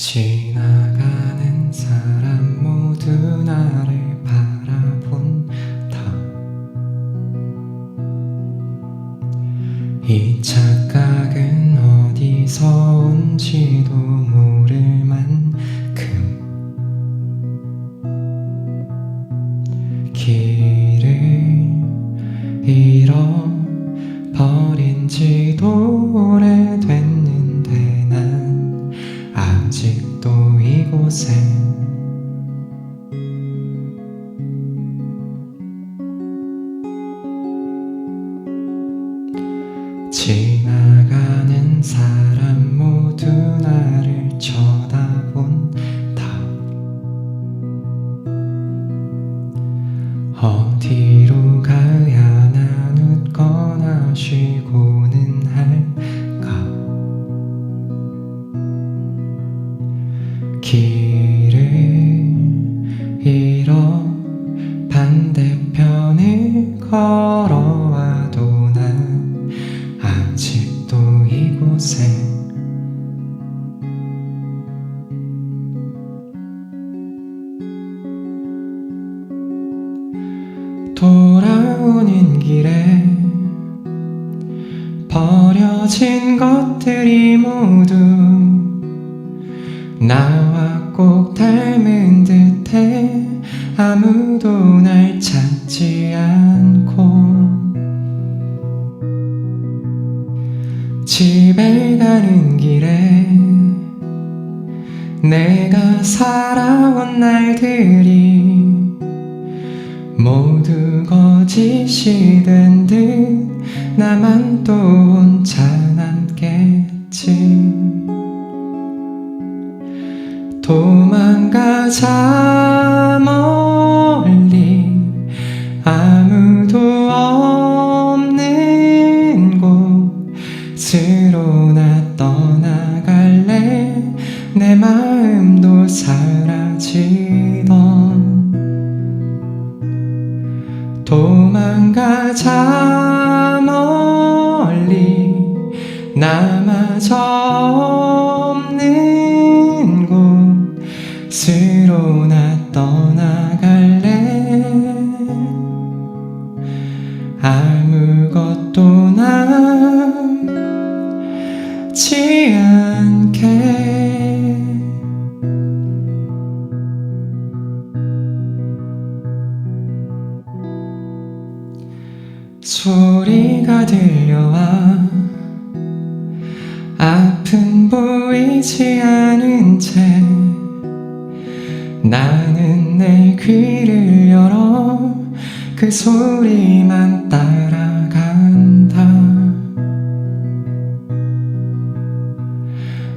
지나가는 사람 모두 나를 바라본다. 이 착각은 어디서 온지도 모를 만큼. 길을 잃어버린지도 오래됐는 아직도 이곳에. 지나가는 사람 모두 나를 쳐다본다. 어디로 가야 난 웃거나 쉬고는 길을 잃어 반대편을 걸어와도 난 아직도 이곳에 돌아오는 길에 버려진 것들이 모두 나와 꼭 닮은 듯해. 아무도 날 찾지 않고. 집에 가는 길에 내가 살아온 날들이 모두 거짓이 된 듯 나만 또 혼자 도망가자 멀리 아무도 없는 곳으로 나 떠나갈래? 내 마음도 사라지던 도망가자 멀리 나마저 없는 곳으로 나 떠나갈래? 아무것도 남지 않게. 소리가 들려와 아픈 보이지 않은 채 나는 내 귀를 열어 그 소리만 따라간다.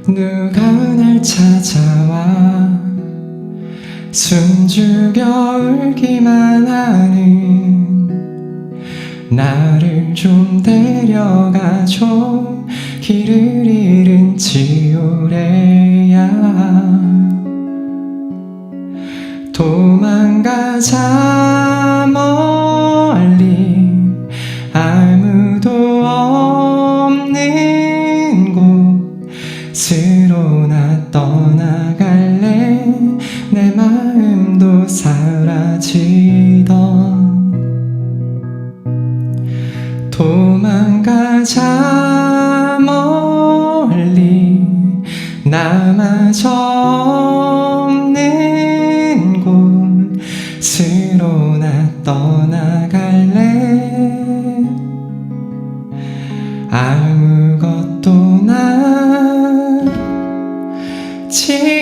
누가 날 찾아와 숨죽여 울기만 하는 나를 좀 데려가줘. 길을 잃은 지우래 아무도 없는 곳으로 나 떠나갈래? 내 마음도 사라지던 도망가자 멀리 남아져 없는 곳으로 나 떠나갈래? 情。